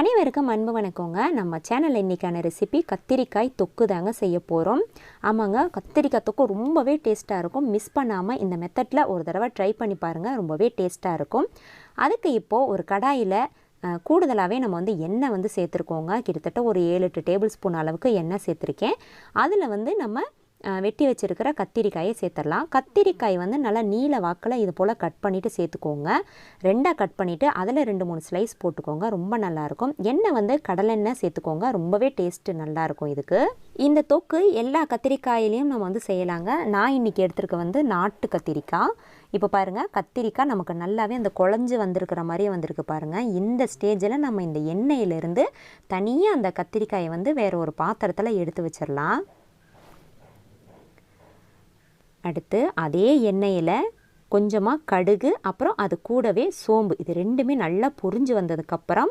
அனைவருக்கும் அன்பு வணக்கங்க. நம்ம சேனல் இன்றைக்கான ரெசிபி கத்திரிக்காய் தொக்கு தாங்க செய்ய போகிறோம் ஆமாங்க கத்திரிக்காய் தொக்கு ரொம்பவே டேஸ்ட்டாக இருக்கும். மிஸ் பண்ணாமல் இந்த மெத்தடில் ஒரு தடவை ட்ரை பண்ணி பாருங்கள் ரொம்பவே டேஸ்ட்டாக இருக்கும். அதுக்கு இப்போது ஒரு கடாயில் கூடுதலாகவே நம்ம வந்து எண்ணெய் வந்து சேர்த்துருக்கோங்க. கிட்டத்தட்ட ஒரு ஏழு எட்டு டேபிள் ஸ்பூன் அளவுக்கு எண்ணெய் சேர்த்துருக்கேன். அதில் வந்து நம்ம வெட்டி வச்சுருக்கிற கத்திரிக்காயை சேர்த்துடலாம். கத்திரிக்காய் வந்து நல்லா நீல வாக்கில் இது போல் கட் பண்ணிவிட்டு சேர்த்துக்கோங்க. ரெண்டாக கட் பண்ணிவிட்டு அதில் ரெண்டு மூணு ஸ்லைஸ் போட்டுக்கோங்க. ரொம்ப நல்லாயிருக்கும் எண்ணெய் வந்து கடலெண்ணெய் சேர்த்துக்கோங்க. ரொம்பவே டேஸ்ட்டு நல்லாயிருக்கும் இதுக்கு. இந்த தொக்கு எல்லா கத்திரிக்காயிலையும் நம்ம வந்து செய்யலாங்க. நான் இன்றைக்கி எடுத்துருக்க வந்து நாட்டு கத்திரிக்காய். இப்போ பாருங்கள் கத்திரிக்காய் நமக்கு நல்லாவே அந்த குழஞ்சி வந்திருக்கிற மாதிரியே வந்திருக்கு பாருங்கள் இந்த ஸ்டேஜில் நம்ம இந்த எண்ணெயிலேருந்து தனியாக அந்த கத்திரிக்காயை வந்து வேறு ஒரு பாத்திரத்தில் எடுத்து வச்சிடலாம். அடுத்து அதே எண்ணெயில் கொஞ்சமாக கடுகு அப்புறம் அது கூடவே சோம்பு. இது ரெண்டுமே நல்லா பொரிஞ்சு வந்ததுக்கப்புறம்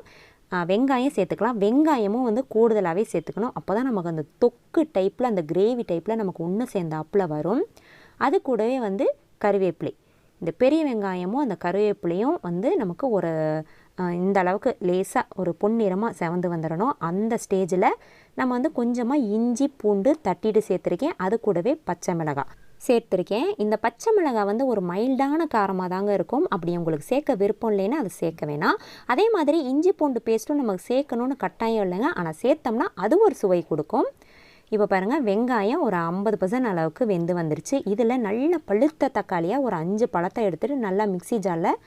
வெங்காயம் சேர்த்துக்கலாம். வெங்காயமும் வந்து கூடுதலாகவே சேர்த்துக்கணும். அப்போ தான் நமக்கு அந்த தொக்கு டைப்பில் அந்த கிரேவி டைப்பில் நமக்கு ஒன்று சேர்ந்தாப்புல வரும். அது கூடவே வந்து கருவேப்பிலை. இந்த பெரிய வெங்காயமும் அந்த கருவேப்பிலையும் வந்து நமக்கு ஒரு இந்த அளவுக்கு லேசாக ஒரு பொன்னிறமாக செவந்து வந்துடணும் அந்த ஸ்டேஜில் நம்ம வந்து கொஞ்சமாக இஞ்சி பூண்டு தட்டிட்டு சேர்த்துருக்கேன். அது கூடவே பச்சை மிளகாய். சேர்த்துருக்கேன். இந்த பச்சை மிளகாய் வந்து ஒரு மைல்டான காரமாக தாங்க இருக்கும். அப்படி உங்களுக்கு சேர்க்க விருப்பம் இல்லைன்னா அது சேர்க்க வேணாம். அதே மாதிரி இஞ்சி பூண்டு பேஸ்ட்டும் நமக்கு சேர்க்கணும்னு கட்டாயம் இல்லைங்க. ஆனால் சேர்த்தோம்னா அது ஒரு சுவை கொடுக்கும். இப்போ பாருங்கள் வெங்காயம் ஒரு ஐம்பது பர்சன்ட் அளவுக்கு வெந்து வந்துருச்சு. இதில் நல்ல பழுத்த தக்காளியாக ஒரு அஞ்சு பழத்தை எடுத்துகிட்டு நல்லா மிக்ஸி ஜாரில்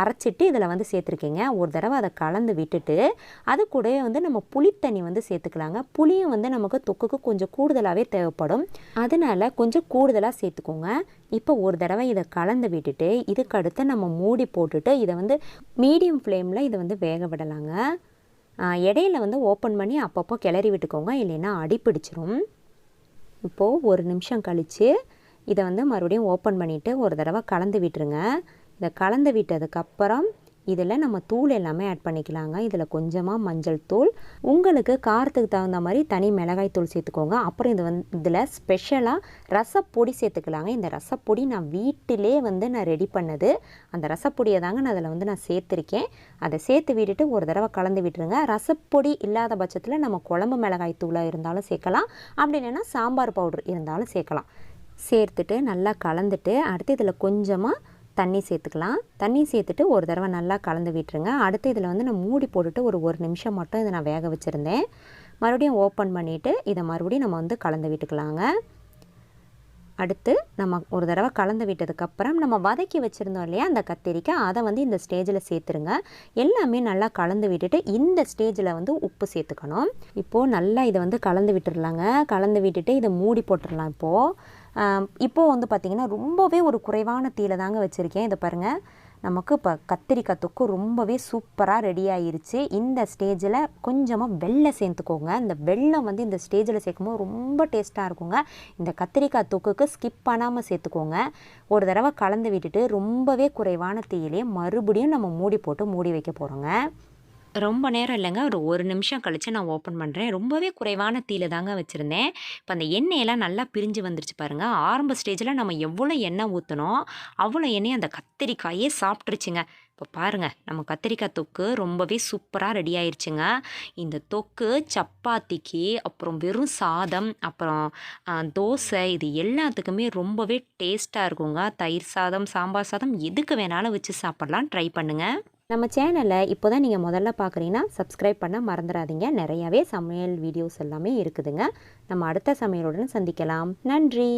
அரைச்சிட்டு இதில் வந்து சேர்த்துருக்கீங்க. ஒரு தடவை அதை கலந்து விட்டுட்டு அது கூடவே வந்து நம்ம புளித்தண்ணி வந்து சேர்த்துக்கலாங்க. புளியும் வந்து நமக்கு தொக்குக்கு கொஞ்சம் கூடுதலாகவே தேவைப்படும். அதனால கொஞ்சம் கூடுதலாக சேர்த்துக்கோங்க. இப்போ ஒரு தடவை இதை கலந்து விட்டுட்டு இதுக்கு அடுத்து நம்ம மூடி போட்டுட்டு இதை வந்து மீடியம் ஃப்ளேமில் இதை வந்து வேக விடலாங்க. இடையில வந்து ஓப்பன் பண்ணி அப்பப்போ கிளறி விட்டுக்கோங்க. இல்லைன்னா அடி பிடிச்சிரும். இப்போது ஒரு நிமிஷம் கழித்து இதை வந்து மறுபடியும் ஓப்பன் பண்ணிவிட்டு ஒரு தடவை கலந்து விட்டுருங்க. இதை கலந்து விட்டதுக்கப்புறம் இதில் நம்ம தூள் எல்லாமே ஆட் பண்ணிக்கலாங்க. இதில் கொஞ்சமாக மஞ்சள் தூள். உங்களுக்கு காரத்துக்கு தகுந்த மாதிரி தனி மிளகாய் தூள் சேர்த்துக்கோங்க. அப்புறம் இது வந்து இதில் ஸ்பெஷலாக ரசப்பொடி சேர்த்துக்கலாங்க. இந்த ரசப்பொடி நான் வீட்டிலே வந்து நான் ரெடி பண்ணது. அந்த ரசப்பொடியை தாங்க நான் அதில் வந்து நான் சேர்த்துருக்கேன். அதை சேர்த்து விட்டுட்டு ஒரு தடவை கலந்து விட்டுருங்க. ரசப்பொடி இல்லாத பட்சத்தில் நம்ம குழம்பு மிளகாய் தூளாக இருந்தாலும் சேர்க்கலாம். அப்படி இல்லைன்னா சாம்பார் பவுடர் இருந்தாலும் சேர்க்கலாம். சேர்த்துட்டு நல்லா கலந்துட்டு அடுத்து இதில் கொஞ்சமாக தண்ணி சேர்த்துக்கலாம். தண்ணி சேர்த்துட்டு ஒரு தடவை நல்லா கலந்து விட்டுருங்க. அடுத்து இதில் வந்து நான் மூடி போட்டுட்டு ஒரு ஒரு நிமிஷம் மட்டும் இதை நான் வேக வச்சுருந்தேன். மறுபடியும் ஓப்பன் பண்ணிவிட்டு இதை மறுபடியும் நம்ம வந்து கலந்து விட்டுக்கலாங்க. அடுத்து நம்ம ஒரு தடவை கலந்து விட்டதுக்கப்புறம் நம்ம வதக்கி வச்சுருந்தோம் இல்லையா அந்த கத்திரிக்காய் அதை வந்து இந்த ஸ்டேஜில் சேர்த்துருங்க. எல்லாமே நல்லா கலந்து விட்டுட்டு இந்த ஸ்டேஜில் வந்து உப்பு சேர்த்துக்கணும். இப்போது நல்லா இதை வந்து கலந்து விட்டுடலாங்க கலந்து விட்டுட்டு இதை மூடி போட்டுடலாம் இப்போது இப்போது வந்து பார்த்திங்கன்னா ரொம்பவே ஒரு குறைவான தீயில் தாங்க வச்சுருக்கேன். இதை பாருங்கள் நமக்கு இப்போ கத்திரிக்காய் தொக்கு ரொம்பவே சூப்பராக ரெடி ஆயிருச்சு. இந்த ஸ்டேஜில் கொஞ்சமாக வெள்ளம் சேர்த்துக்கோங்க. இந்த வெள்ளம் வந்து இந்த ஸ்டேஜில் சேர்க்கும்போது ரொம்ப டேஸ்ட்டாக இருக்குங்க. இந்த கத்திரிக்காய் தொக்குக்கு ஸ்கிப் பண்ணாமல் சேர்த்துக்கோங்க. ஒரு தடவை கலந்து விட்டுட்டு ரொம்பவே குறைவான தீயிலே மறுபடியும் நம்ம மூடி போட்டு மூடி வைக்க போகிறோங்க ரொம்ப நேரம் இல்லைங்க. ஒரு ஒரு நிமிஷம் கழித்து நான் ஓப்பன் பண்ணுறேன் ரொம்பவே குறைவான தீயில தாங்க வச்சுருந்தேன். இப்போ அந்த எண்ணெயெல்லாம் நல்லா பிரிஞ்சு வந்துருச்சு பாருங்கள் ஆரம்ப ஸ்டேஜில் நம்ம எவ்வளோ எண்ணெய் ஊற்றணும் அவ்வளோ எண்ணெய் அந்த கத்திரிக்காயே சாப்பிட்ருச்சுங்க இப்போ பாருங்கள் நம்ம கத்திரிக்காய் தொக்கு ரொம்பவே சூப்பராக ரெடி ஆயிடுச்சுங்க இந்த தொக்கு சப்பாத்திக்கு அப்புறம் வெறும் சாதம் அப்புறம் தோசை இது எல்லாத்துக்குமே ரொம்பவே டேஸ்ட்டாக இருக்குங்க. தயிர் சாதம் சாம்பார் சாதம் எதுக்கு வேணாலும் வச்சு சாப்பிட்லாம். ட்ரை பண்ணுங்கள் நம்ம சேனலை இப்போ தான் நீங்கள் முதல்ல பார்க்குறீங்கன்னா சப்ஸ்கிரைப் பண்ண மறந்துடாதீங்க நிறையாவே சமையல் வீடியோஸ் எல்லாமே இருக்குதுங்க. நம்ம அடுத்த சமையலுடன் சந்திக்கலாம். நன்றி!